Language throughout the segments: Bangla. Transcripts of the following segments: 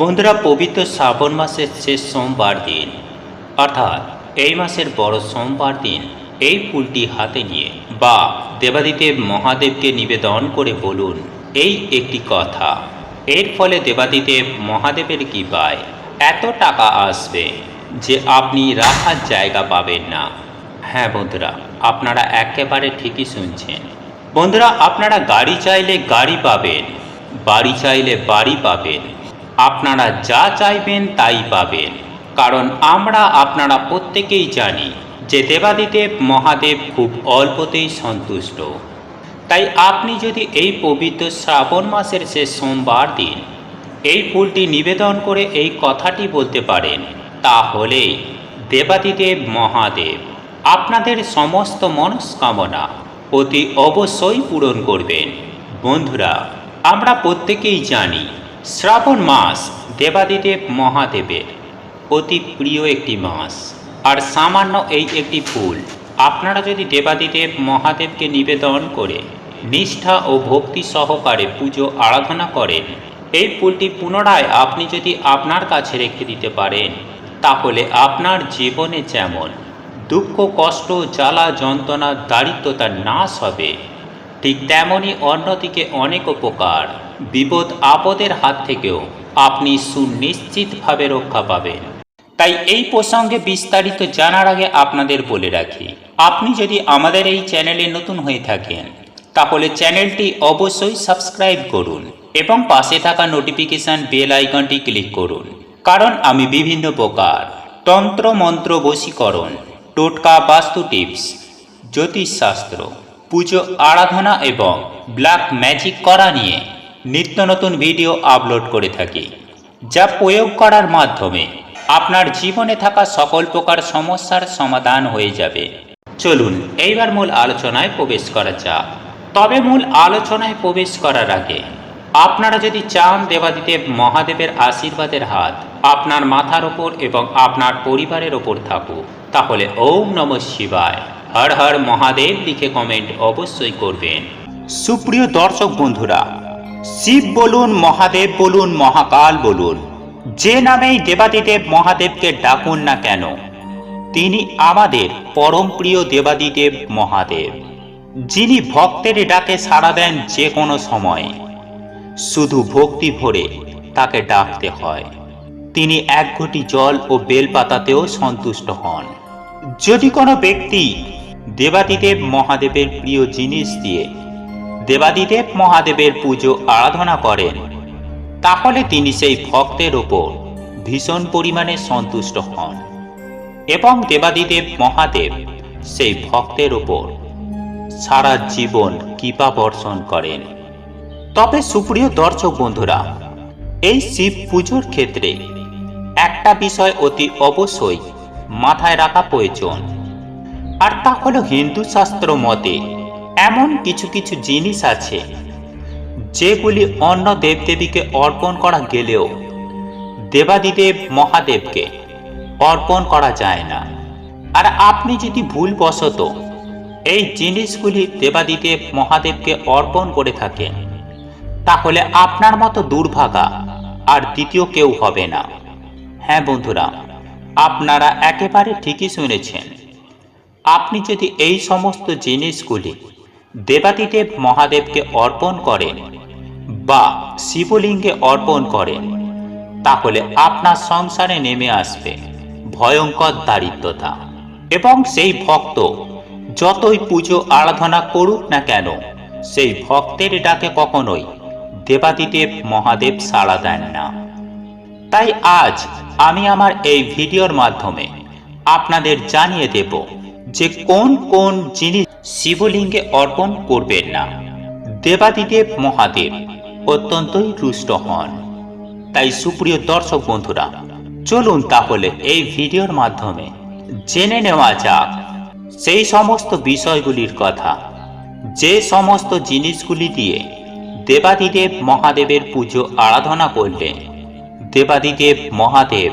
বন্ধুরা, পবিত্র শ্রাবণ মাসের শেষ সোমবার দিন। অর্থাৎ এই মাসের বড় সোমবার দিন এই ফুলটি হাতে নিয়ে বা দেবাদিদেব মহাদেবকে নিবেদন করে বলুন এই একটি কথা। এর ফলে দেবাদিদেব মহাদেবের কি পায় এত টাকা আসবে যে আপনি রাখার জায়গা পাবেন না। হ্যাঁ বন্ধুরা, আপনারা একেবারে ঠিকই শুনছেন। বন্ধুরা, আপনারা গাড়ি চাইলে গাড়ি পাবেন, বাড়ি চাইলে বাড়ি পাবেন আপনারা যা চাইবেন তাই পাবেন। কারণ আমরা আপনারা প্রত্যেকেই জানি যে দেবাদিদেব মহাদেব খুব অল্পতেই সন্তুষ্ট। তাই আপনি যদি এই পবিত্র শ্রাবণ মাসের শেষ সোমবার দিন এই ফুলটি নিবেদন করে এই কথাটি বলতে পারেন তাহলেই দেবাদিদেব মহাদেব আপনাদের সমস্ত মনস্কামনা অতি অবশ্যই পূরণ করবেন। বন্ধুরা, আমরা প্রত্যেকেই জানি শ্রাবণ মাস দেবাদিদেব মহাদেবের অতি প্রিয় একটি মাস। আর সামান্য এই একটি ফুল, আপনারা যদি দেবাদিদেব মহাদেবকে নিবেদন করে নিষ্ঠা ও ভক্তি সহকারে পুজো, আরাধনা করেন, এই ফুলটি পুনরায় আপনি যদি আপনার কাছে রেখে দিতে পারেন, তাহলে আপনার জীবনে যেমন দুঃখ, কষ্ট, জ্বালা, যন্ত্রণা, দারিদ্রতা নাশ হবে। ঠিক তেমনই অন্যদিকে অনেক উপকার। বিপদ আপদের হাত থেকেও আপনি সুনিশ্চিতভাবে রক্ষা পাবেন। তাই এই প্রসঙ্গে বিস্তারিত জানার আগে আপনাদের বলে রাখি, আপনি যদি আমাদের এই চ্যানেলে নতুন হয়ে থাকেন, তাহলে চ্যানেলটি অবশ্যই সাবস্ক্রাইব করুন এবং পাশে থাকা নোটিফিকেশান বেল আইকনটি ক্লিক করুন, কারণ আমি বিভিন্ন প্রকার তন্ত্র মন্ত্র বশীকরণ, টোটকা বাস্তু টিপস, জ্যোতিষশাস্ত্র পুজো, আরাধনা এবং ব্ল্যাক ম্যাজিক করা নিয়ে নিত্য নতুন ভিডিও আপলোড করে থাকি, যা প্রয়োগ করার মাধ্যমে আপনার জীবনে থাকা সকল প্রকার সমস্যার সমাধান হয়ে যাবে। চলুন, এইবার মূল আলোচনায় প্রবেশ করা যাক। তবে মূল আলোচনায় প্রবেশ করার আগে, আপনারা যদি চান দেবাদিদেব মহাদেবের আশীর্বাদের হাত আপনার মাথার ওপর এবং আপনার পরিবারের ওপর থাকুক, তাহলে ওম নম শিবায়। হর হর মহাদেব লিখে কমেন্ট অবশ্যই করবেন। সুপ্রিয় দর্শক বন্ধুরা, শিব বলুন, মহাদেব বলুন, মহাকাল বলুন, যে নামেই দেবাদিদেব মহাদেবকে ডাকুন না কেন, তিনি আমাদের পরম প্রিয় দেবাদিদেব মহাদেব, যিনি ভক্তের ডাকে সাড়া দেন যে কোনো সময়। শুধু ভক্তি ভরে তাকে ডাকতে হয়। তিনি এক ঘটি জল ও বেলপাতাতেও সন্তুষ্ট হন। যদি কোনো ব্যক্তি দেবাদিদেব মহাদেবের প্রিয় জিনিস দিয়ে দেবাদিদেব মহাদেবের পুজো আরাধনা করেন। তাহলে তিনি সেই ভক্তের ওপর ভীষণ পরিমাণে সন্তুষ্ট হন এবং দেবাদিদেব মহাদেব সেই ভক্তের ওপর সারা জীবন কৃপা বর্ষণ করেন। তবে সুপ্রিয় দর্শক বন্ধুরা, এই শিব পুজোর ক্ষেত্রে একটা বিষয় অতি অবশ্যই মাথায় রাখা প্রয়োজন। আর তা হলো হিন্দু শাস্ত্র মতে, এমন কিছু কিছু জিনিস আছে, যেগুলি অন্য দেবদেবীকে অর্পণ করা গেলেও দেবাদিদেব মহাদেবকে অর্পণ করা যায় না। আর আপনি যদি ভুলবশত এই জিনিসগুলি দেবাদিদেব মহাদেবকে অর্পণ করে থাকেন, তাহলে আপনার মতো দুর্ভাগা আর দ্বিতীয় কেউ হবে না। হ্যাঁ বন্ধুরা, আপনারা একেবারে ঠিকই শুনেছেন। আপনি যদি এই সমস্ত জিনিসগুলি দেবাদিদেব মহাদেবকে অর্পণ করেন বা শিবলিঙ্গে অর্পণ করেন, তাহলে আপনার সংসারে নেমে আসবে ভয়ঙ্কর দারিদ্রতা। এবং সেই ভক্ত যতই পুজো আরাধনা করুক না কেন, সেই ভক্তের ডাকে কখনোই দেবাদিদেব মহাদেব সাড়া দেন না। তাই আজ আমি আমার এই ভিডিওর মাধ্যমে আপনাদের জানিয়ে দেব যে কোন কোন জিনিস শিবলিঙ্গে অর্পণ করবেন না, দেবাদিদেব মহাদেব অত্যন্তই রুষ্ট হন। তাই সুপ্রিয় দর্শক বন্ধুরা, চলুন তাহলে এই ভিডিওর মাধ্যমে জেনে নেওয়া যাক সেই সমস্ত বিষয়গুলির কথা। যে সমস্ত জিনিসগুলি দিয়ে দেবাদিদেব মহাদেবের পুজো আরাধনা করলে দেবাদিদেব মহাদেব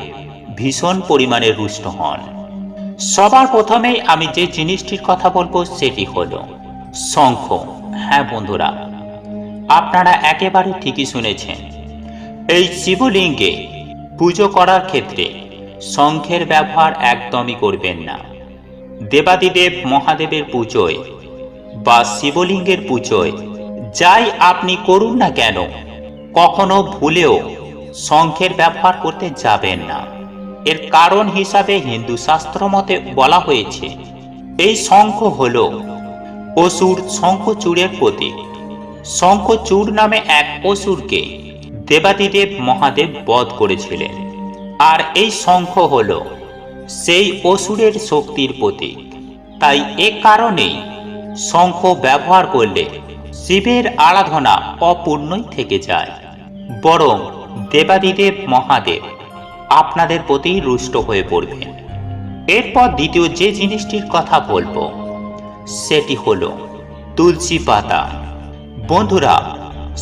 ভীষণ পরিমাণে রুষ্ট হন। সবার প্রথমেই আমি যে জিনিসটির কথা বলব সেটি হলো শঙ্খ। হ্যাঁ বন্ধুরা, আপনারা একেবারে ঠিকই শুনেছেন। এই শিবলিঙ্গে পুজো করার ক্ষেত্রে শঙ্খের ব্যবহার একদমই করবেন না। দেবাদিদেব মহাদেবের পুজোয় বা শিবলিঙ্গের পুজোয় যাই আপনি করুন না কেন, কখনো ভুলেও শঙ্খের ব্যবহার করতে যাবেন না। এর কারণ হিসাবে হিন্দু শাস্ত্র মতে বলা হয়েছে, এই শঙ্খ হল অসুর শঙ্খচূড়ের প্রতীক। শঙ্খচূড় নামে এক অসুরকে দেবাদিদেব মহাদেব বধ করেছিলেন। আর এই শঙ্খ হল সেই অসুরের শক্তির প্রতীক। তাই এ কারণেই শঙ্খ ব্যবহার করলে শিবের আরাধনা অপূর্ণই থেকে যায়। বরং দেবাদিদেব মহাদেব আপনাদের প্রতি রুষ্ট হয়ে পড়বেন এরপর দ্বিতীয় যে জিনিসটির কথা বলব, সেটি হলো তুলসী পাতা। বন্ধুরা,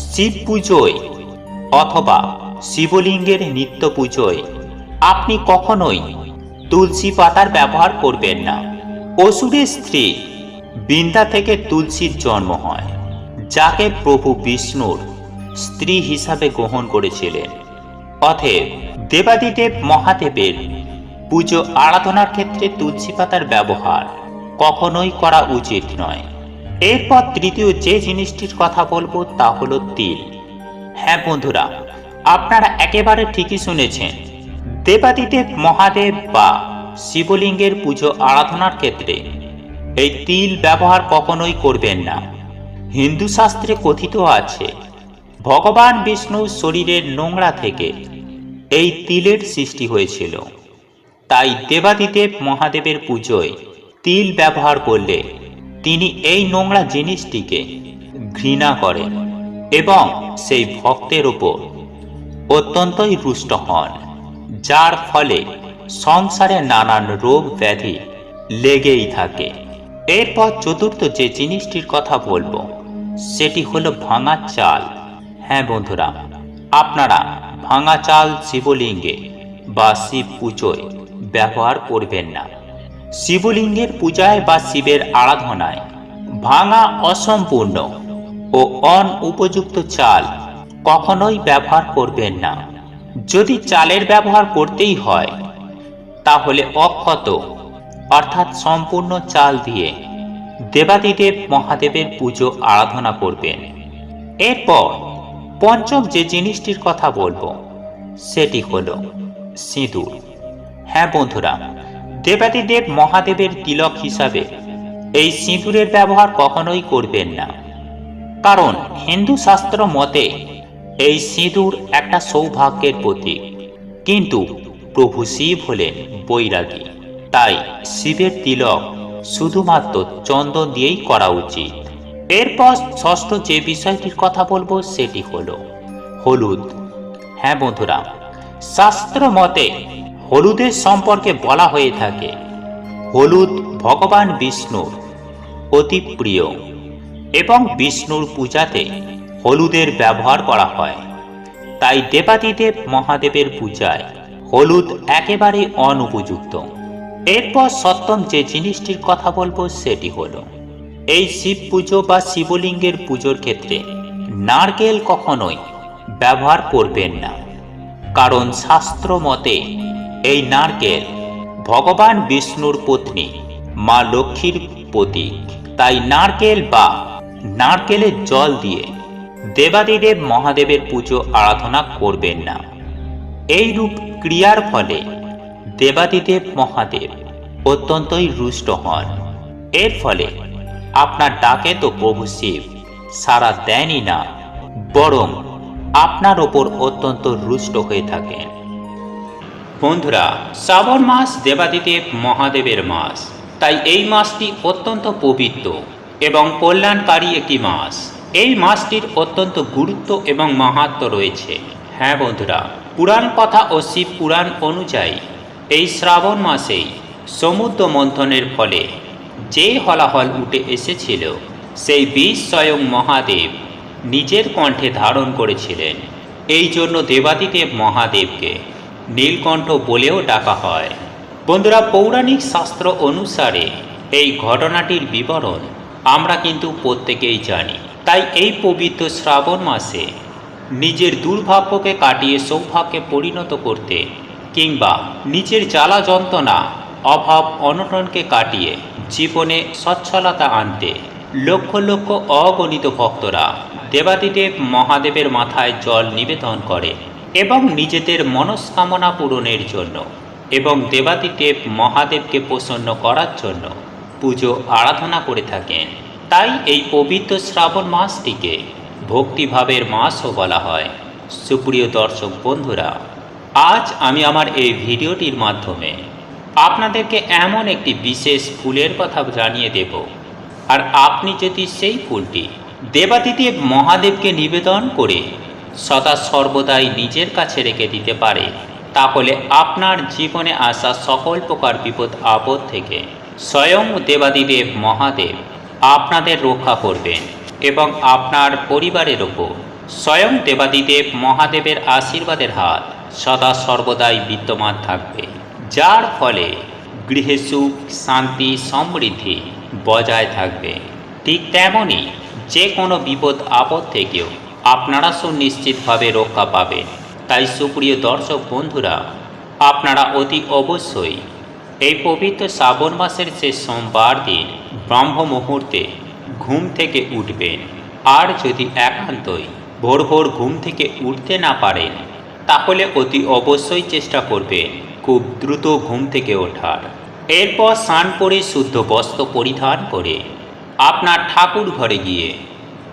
শিব পুজোয় অথবা শিবলিঙ্গের নিত্য পুজোয় আপনি কখনোই তুলসী পাতার ব্যবহার করবেন না। অসুরের স্ত্রী বৃন্দা থেকে তুলসীর জন্ম হয়, যাকে প্রভু বিষ্ণুর স্ত্রী হিসাবে গ্রহণ করেছিলেন। অতএব দেবাদিদেব মহাদেবের পুজো আরাধনার ক্ষেত্রে তুলসী পাতার ব্যবহার কখনোই করা উচিত নয়। এরপর তৃতীয় যে জিনিসটির কথা বলব তা হলো তিল। হ্যাঁ বন্ধুরা, আপনারা একেবারে ঠিকই শুনেছেন, দেবাদিদেব মহাদেব বা শিবলিঙ্গের পুজো আরাধনার ক্ষেত্রে এই তিল ব্যবহার কখনোই করবেন না। হিন্দু শাস্ত্রে কথিত আছে, ভগবান বিষ্ণু শরীরের নোংরা থেকে এই তিলের সৃষ্টি হয়েছিল। তাই দেবাদিদেব মহাদেবের পুজোয় তিল ব্যবহার করলে তিনি এই নোংরা জিনিসটিকে ঘৃণা করেন এবং সেই ভক্তের ওপর অত্যন্তই রুষ্ট হন, যার ফলে সংসারে নানান রোগ ব্যাধি লেগেই থাকে। এরপর চতুর্থ যে জিনিসটির কথা বলব, সেটি হলো ভাঙা চাল। হ্যাঁ বন্ধুরা, আপনারা ভাঙা চাল শিবলিঙ্গে বা শিব পুজোয় ব্যবহার করবেন না। শিবলিঙ্গের পূজায় বা শিবের আরাধনায় ভাঙা অসম্পূর্ণ ও অন উপযুক্ত চাল কখনোই ব্যবহার করবেন না। যদি চালের ব্যবহার করতেই হয়, তাহলে অক্ষত, অর্থাৎ সম্পূর্ণ চাল দিয়ে দেবাদিদেব মহাদেবের পুজো আরাধনা করবেন। এরপর পঞ্চম যে জিনিসটির কথা বলব, সেটি হলো সিঁদুর। হ্যাঁ বন্ধুরা, দেবাদিদেব মহাদেবের তিলক হিসাবে এই সিঁদুরের ব্যবহার কখনোই করবেন না। কারণ হিন্দু শাস্ত্র মতে এই সিঁদুর একটা সৌভাগ্যের প্রতীক। কিন্তু প্রভু শিব হলেন বৈরাগী, তাই শিবের তিলক শুধুমাত্র চন্দন দিয়েই করা উচিত। এরপর ষষ্ঠ যে বিষয়টির কথা বলব সেটি হলো হলুদ। হ্যাঁ বন্ধুরা, শাস্ত্র মতে হলুদের সম্পর্কে বলা হয়ে থাকে, হলুদ ভগবান বিষ্ণুর অতি প্রিয় এবং বিষ্ণুর পূজাতে হলুদের ব্যবহার করা হয়। তাই দেবাদিদেব মহাদেবের পূজায় হলুদ একেবারে অনুপযুক্ত। এরপর সপ্তম যে জিনিসটির কথা বলব সেটি হলো এই শিব পুজো বা শিবলিঙ্গের পুজোর ক্ষেত্রে নারকেল কখনোই ব্যবহার করবেন না। কারণ শাস্ত্র মতে এই নারকেল ভগবান বিষ্ণুর পত্নী, মা লক্ষ্মীর প্রতীক। তাই নারকেল বা নারকেলের জল দিয়ে দেবাদিদেব মহাদেবের পুজো আরাধনা করবেন না। এই রূপ ক্রিয়ার ফলে দেবাদিদেব মহাদেব অত্যন্তই রুষ্ট হন। এর ফলে আপনার ডাকে তো প্রভু শিব সারা দেনই না, বরং আপনার ওপর অত্যন্ত রুষ্ট হয়ে থাকেন বন্ধুরা, শ্রাবণ মাস দেবাদিদেব মহাদেবের মাস, তাই এই মাসটি অত্যন্ত পবিত্র এবং কল্যাণকারী একটি মাস। এই মাসটির অত্যন্ত গুরুত্ব এবং মাহাত্ম রয়েছে। হ্যাঁ বন্ধুরা, পুরাণ কথা ও শিব পুরাণ অনুযায়ী এই শ্রাবণ মাসেই সমুদ্র মন্থনের ফলে যে হলাহল উঠে এসেছিল, সেই বিষ স্বয়ং মহাদেব নিজের কণ্ঠে ধারণ করেছিলেন। এই জন্য দেবাদিদেব মহাদেবকে নীলকণ্ঠ বলেও ডাকা হয়। বন্ধুরা, পৌরাণিক শাস্ত্র অনুসারে এই ঘটনাটির বিবরণ আমরা কিন্তু প্রত্যেকেই জানি। তাই এই পবিত্র শ্রাবণ মাসে নিজের দুর্ভাগ্যকে কাটিয়ে সৌভাগ্যে পরিণত করতে কিংবা নিজের জ্বালা যন্ত্রণা, অভাব, অনটনকে কাটিয়ে জীবনে সচ্ছলতা আনতে লক্ষ লক্ষ অগণিত ভক্তরা দেবাদিদেব মহাদেবের মাথায় জল নিবেদন করে এবং নিজেদের মনস্কামনা পূরণের জন্য এবং দেবাদিদেব মহাদেবকে প্রসন্ন করার জন্য পুজো আরাধনা করে থাকেন। তাই এই পবিত্র শ্রাবণ মাসটিকে ভক্তিভাবের মাসও বলা হয়। সুপ্রিয় দর্শক বন্ধুরা, আজ আমি আমার এই ভিডিওটির মাধ্যমে আপনাদেরকে এমন একটি বিশেষ ফুলের কথা জানিয়ে দেব। আর আপনি যদি সেই ফুলটি দেবাদিদেব মহাদেবকে নিবেদন করে সদা সর্বদাই নিজের কাছে রেখে দিতে পারে, তাহলে আপনার জীবনে আসা সকল প্রকার বিপদ আপদ থেকে স্বয়ং দেবাদিদেব মহাদেব আপনাদের রক্ষা করবেন এবং আপনার পরিবারের ওপর স্বয়ং দেবাদিদেব মহাদেবের আশীর্বাদের হাত সদা সর্বদাই বিদ্যমান থাকবে। যার ফলে গৃহে সুখ, শান্তি, সমৃদ্ধি বজায় থাকবে। ঠিক তেমনই যে কোনো বিপদ আপদ থেকেও আপনারা সুনিশ্চিতভাবে রক্ষা পাবেন। তাই সুপ্রিয় দর্শক বন্ধুরা, আপনারা অতি অবশ্যই এই পবিত্র শ্রাবণ মাসের শেষ সোমবার দিন ব্রহ্ম মুহূর্তে ঘুম থেকে উঠবেন। আর যদি একান্তই ভোর ভোর ঘুম থেকে উঠতে না পারেন, তাহলে অতি অবশ্যই চেষ্টা করবেন খুব দ্রুত ঘুম থেকে ওঠার। এরপর স্নান করে শুদ্ধ বস্ত্র পরিধান করে আপনার ঠাকুর ঘরে গিয়ে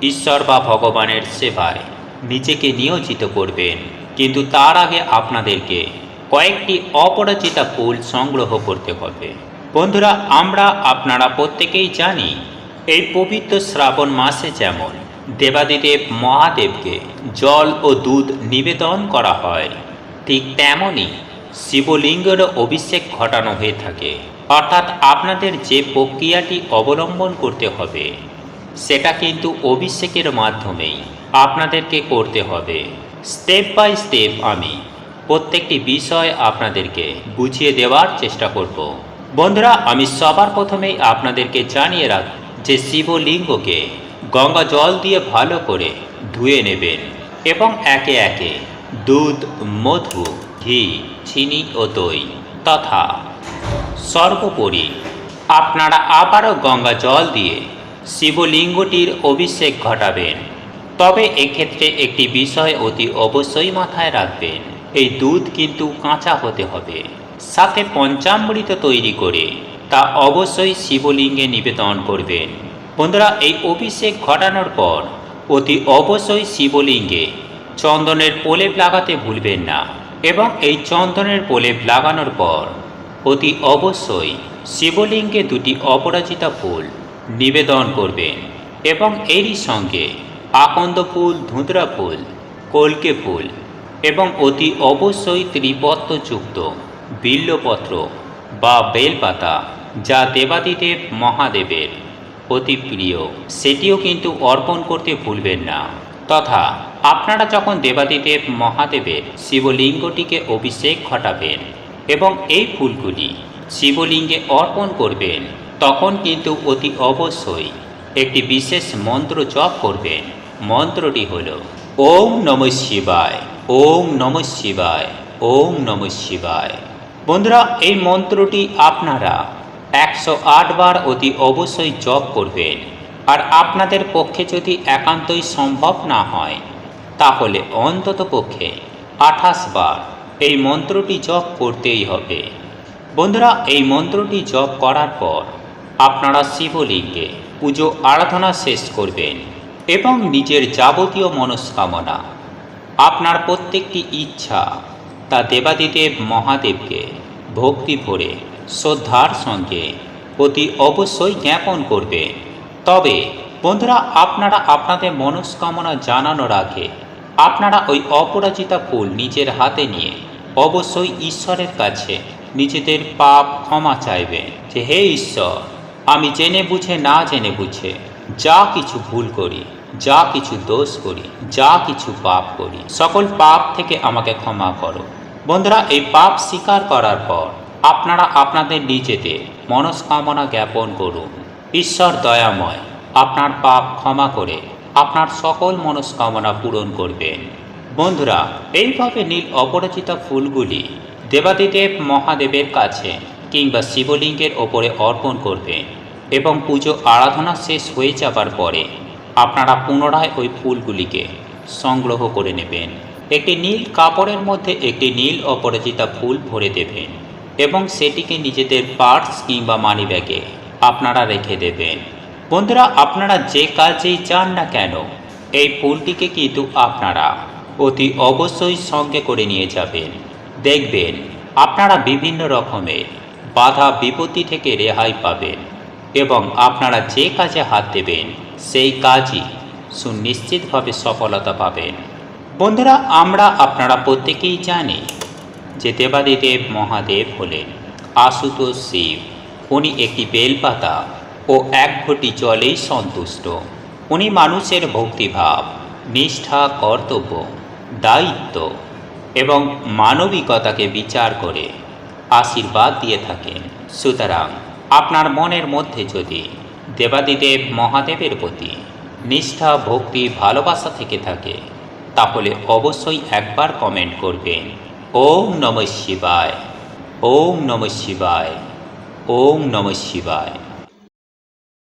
ঈশ্বর বা ভগবানের সেবায় নিজেকে নিয়োজিত করবেন। কিন্তু তার আগে আপনাদেরকে কয়েকটি অপরাজিতা ফুল সংগ্রহ করতে হবে। বন্ধুরা, আমরা আপনারা প্রত্যেকেই জানি এই পবিত্র শ্রাবণ মাসে যেমন দেবাদিদেব মহাদেবকে জল ও দুধ নিবেদন করা হয়, ঠিক তেমনই শিবলিঙ্গেরও অভিষেক ঘটানো হয়ে থাকে। অর্থাৎ আপনাদের যে প্রক্রিয়াটি অবলম্বন করতে হবে, সেটা কিন্তু অভিষেকের মাধ্যমেই আপনাদেরকে করতে হবে। স্টেপ বাই স্টেপ আমি প্রত্যেকটি বিষয় আপনাদেরকে বুঝিয়ে দেওয়ার চেষ্টা করব। বন্ধুরা, আমি সবার প্রথমেই আপনাদেরকে জানিয়ে রাখ যে শিবলিঙ্গকে গঙ্গা জল দিয়ে ভালো করে ধুয়ে নেবেন এবং একে একে দুধ, মধু, ঘি চিনি ও দই। তথা সর্বোপরি আপনারা আবারও গঙ্গা জল দিয়ে শিবলিঙ্গটির অভিষেক ঘটাবেন। তবে এক্ষেত্রে একটি বিষয় অতি অবশ্যই মাথায় রাখবেন, এই দুধ কিন্তু কাঁচা হতে হবে। সাথে পঞ্চামৃত তৈরি করে তা অবশ্যই শিবলিঙ্গে নিবেদন করবেন। বন্ধুরা, এই অভিষেক ঘটানোর পর অতি অবশ্যই শিবলিঙ্গে চন্দনের প্রলেপ লাগাতে ভুলবেন না। এবং এই চন্দনের প্রলেপ লাগানোর পর, অতি অবশ্যই শিবলিঙ্গে দুটি অপরাজিতা ফুল নিবেদন করবেন এবং এরই সঙ্গে আকন্দ ফুল ধুতরা ফুল কলকে ফুল এবং অতি অবশ্যই ত্রিপত্রযুক্ত বিল্লপত্র বা বেলপাতা যা দেবাদিদেব মহাদেবের। অতি প্রিয়, সেটিও কিন্তু অর্পণ করতে ভুলবেন না। তথা আপনারা যখন দেবাদিদেব মহাদেবের শিবলিঙ্গটিকে অভিষেক ঘটাবেন এবং এই ফুলগুলি শিবলিঙ্গে অর্পণ করবেন, তখন কিন্তু অতি অবশ্যই একটি বিশেষ মন্ত্র জপ করবেন। মন্ত্রটি হল, ওম নম শিবায়, ওম নম শিবায়, ওম নম শিবায়। বন্ধুরা, এই মন্ত্রটি আপনারা একশো আট বার অতি অবশ্যই জপ করবেন। আর আপনাদের পক্ষে যদি একান্তই সম্ভব না হয় তাহলে অন্তত পক্ষে আঠাশ বার এই মন্ত্রটি জপ করতেই হবে। বন্ধুরা, এই মন্ত্রটি জপ করার পর আপনারা শিবলিঙ্গে পুজো আরাধনা শেষ করবেন এবং নিজের যাবতীয় মনস্কামনা, আপনার প্রত্যেকটি ইচ্ছা তা দেবাদিদেব মহাদেবকে ভক্তি ভরে, শ্রদ্ধার সঙ্গে অতি অবশ্যই জ্ঞাপন করবেন। তবে বন্ধুরা, আপনারা আপনাদের মনস্কামনা জানানোর আগে আপনারা ওই অপরাজিতা ফুল নিজের হাতে নিয়ে অবশ্যই ঈশ্বরের কাছে নিজেদের পাপ ক্ষমা চাইবেন যে, হে ঈশ্বর, আমি জেনে বুঝে না জেনে বুঝে যা কিছু ভুল করি, যা কিছু দোষ করি, যা কিছু পাপ করি, সকল পাপ থেকে আমাকে ক্ষমা করো। বন্ধুরা, এই পাপ স্বীকার করার পর আপনারা আপনাদের নিজেদের মনস্কামনা জ্ঞাপন করুন। ঈশ্বর দয়াময়, আপনার পাপ ক্ষমা করে আপনার সকল মনস্কামনা পূরণ করবেন। বন্ধুরা, এইভাবে নীল অপরাজিতা ফুলগুলি দেবাদিদেব মহাদেবের কাছে কিংবা শিবলিঙ্গের ওপরে অর্পণ করবেন এবং পুজো আরাধনা শেষ হয়ে যাবার পরে আপনারা পুনরায় ওই ফুলগুলিকে সংগ্রহ করে নেবেন। একটি নীল কাপড়ের মধ্যে একটি নীল অপরাজিতা ফুল ভরে দেবেন এবং সেটিকে নিজেদের পার্স কিংবা মানি ব্যাগে আপনারা রেখে দেবেন। বন্ধুরা, আপনারা যে কাজেই যান না কেন, এই ফুলটিকে কিন্তু আপনারা অতি অবশ্যই সঙ্গে করে নিয়ে যাবেন। দেখবেন, আপনারা বিভিন্ন রকমের বাধা বিপত্তি থেকে রেহাই পাবেন এবং আপনারা যে কাজে হাত দেবেন, সেই কাজই সুনিশ্চিতভাবে সফলতা পাবেন। বন্ধুরা, আমরা আপনারা প্রত্যেকেই জানি যে দেবাদিদেব মহাদেব হলেন আশুতোষ শিব। উনি একটি বেলপাতা ও এক ঘটি জলেই সন্তুষ্ট। উনি মানুষের ভক্তিভাব, নিষ্ঠা, কর্তব্য, দায়িত্ব এবং মানবিকতাকে বিচার করে আশীর্বাদ দিয়ে থাকেন। সুতরাং আপনার মনের মধ্যে যদি দেবাদিদেব মহাদেবের প্রতি নিষ্ঠা, ভক্তি, ভালোবাসা থেকে থাকে, তাহলে অবশ্যই একবার কমেন্ট করবেন, ওম নম শিবায়, ওম নম শিবায়, ওম নম শিবায়।